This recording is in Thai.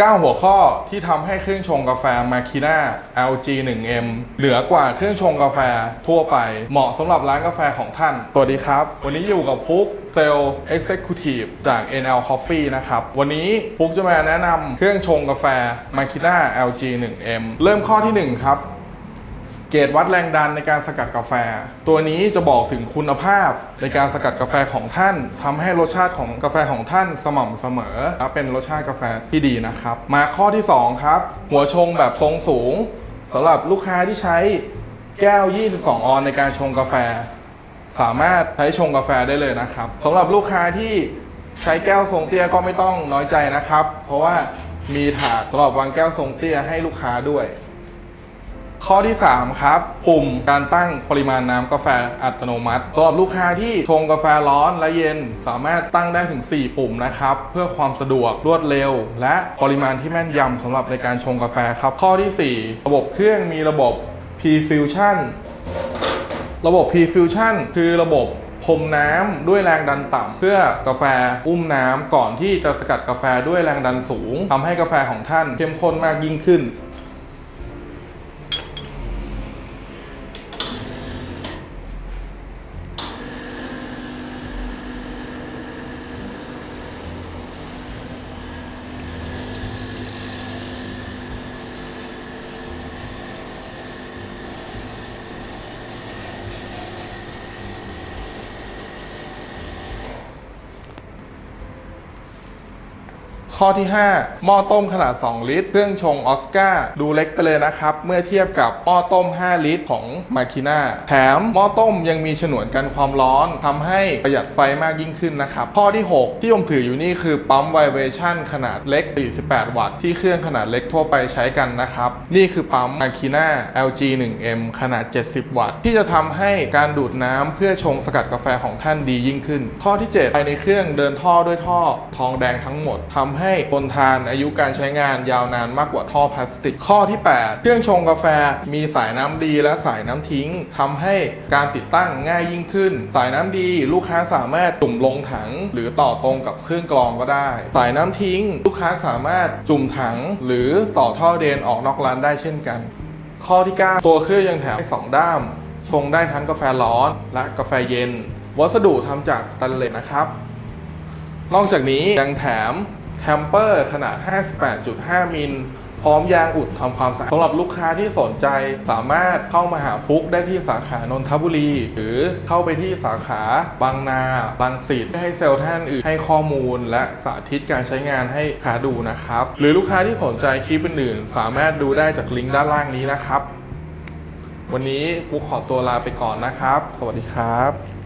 9 หัวข้อที่ทำให้เครื่องชงกาแฟ Makina LG 1M เหลือกว่าเครื่องชงกาแฟทั่วไป เหมาะสำหรับร้านกาแฟของท่าน สวัสดีครับ วันนี้อยู่กับฟุกเซล Executive จาก NL Coffee นะครับ วันนี้ฟุกจะมาแนะนำเครื่องชงกาแฟ Makina LG 1M เริ่มข้อที่ 1 ครับ เกจวัดแรงดันในการสกัดกาแฟ ตัวนี้จะบอกถึงคุณภาพในการสกัดกาแฟของท่านทำให้รสชาติของกาแฟของท่านสม่ำเสมอและเป็นรสชาติกาแฟที่ดีนะครับ มาข้อที่ 2 ครับ หัวชงแบบทรงสูงสำหรับลูกค้าที่ใช้แก้ว 22 ออนในการชงกาแฟ สามารถใช้ชงกาแฟได้เลยนะครับสำหรับลูกค้าที่ใช้แก้วทรงเตี้ยก็ไม่ต้องน้อยใจนะครับ เพราะว่ามีถาดสำหรับวางแก้วทรงเตี้ยให้ลูกค้าด้วย ข้อที่ 3 ครับ ปุ่มการตั้งปริมาณน้ำกาแฟอัตโนมัติสำหรับลูกค้าที่ชงกาแฟร้อนและเย็น สามารถตั้งได้ถึง 4 ปุ่มนะครับ เพื่อความสะดวกรวดเร็ว และปริมาณที่แม่นยำสำหรับในการชงกาแฟครับ ข้อทีสี่4 ระบบเครื่องมีระบบ P-Fusion ระบบ P-Fusion คือระบบพรมน้ำด้วยแรงดันต่ำเพื่อกาแฟอุ้มน้ำก่อนที่จะสกัดกาแฟด้วยแรงดันสูงทำให้กาแฟของท่านเข้มข้นมากยิ่งขึ้น ข้อที่ 5 หม้อต้มขนาด 2 ลิตร เครื่องชงออสการ์ดูเล็กไปเลยนะครับ เมื่อเทียบกับหม้อต้ม 5 ลิตรของมาคิน่าแถมหม้อต้มยังมีฉนวนกันความร้อนทำให้ประหยัดไฟมากยิ่งขึ้นนะครับ ข้อที่ 6 ที่ผมถืออยู่นี่คือปั๊มไวเบชั่นขนาดเล็ก 48 วัตต์ที่เครื่องขนาดเล็กทั่วไปใช้กันนะครับ นี่คือปั๊มมาคิน่า LG 1M ขนาด 70 วัตต์ ที่จะทำให้การดูดน้ำเพื่อชงสกัดกาแฟของท่านดียิ่งขึ้น ข้อที่ 7 ภายในเครื่องเดินท่อด้วยท่อทองแดงทั้งหมดทำให้ทนทานอายุการใช้งานยาวนานมากกว่าท่อพลาสติก ข้อที่ 8 เครื่องชงกาแฟมีสายน้ำดีและสายน้ำทิ้งทำให้การติดตั้งง่ายยิ่งขึ้น สายน้ำดีลูกค้าสามารถจุ่มลงถัง หรือต่อตรงกับเครื่องกรองก็ได้ สายน้ำทิ้ง ลูกค้าสามารถจุ่มถัง หรือต่อท่อเดนออกนอกร้านได้เช่นกัน ข้อที่ 9 ตัวเครื่องยังแถมให้สองด้าม ชงได้ทั้งกาแฟร้อน และกาแฟเย็น วัสดุทำจากสแตนเลสนะครับ นอกจากนี้ยังแถม แฮมเปอร์ขนาด 58.5 มิล พร้อมยางอุดทำความสะอาดสำหรับลูกค้าที่สนใจสามารถเข้ามาหาฟุกได้ที่สาขานนทบุรี หรือเข้าไปที่สาขาบางนาบางสิทธิ์ให้เซลล์ท่านอื่นให้ข้อมูล และสาธิตการใช้งานให้ค้าดูนะครับ หรือลูกค้าที่สนใจคลิปอื่นๆ สามารถดูได้จากลิงก์ด้านล่างนี้นะครับ วันนี้ฟุกขอตัวลาไปก่อนนะครับ สวัสดีครับ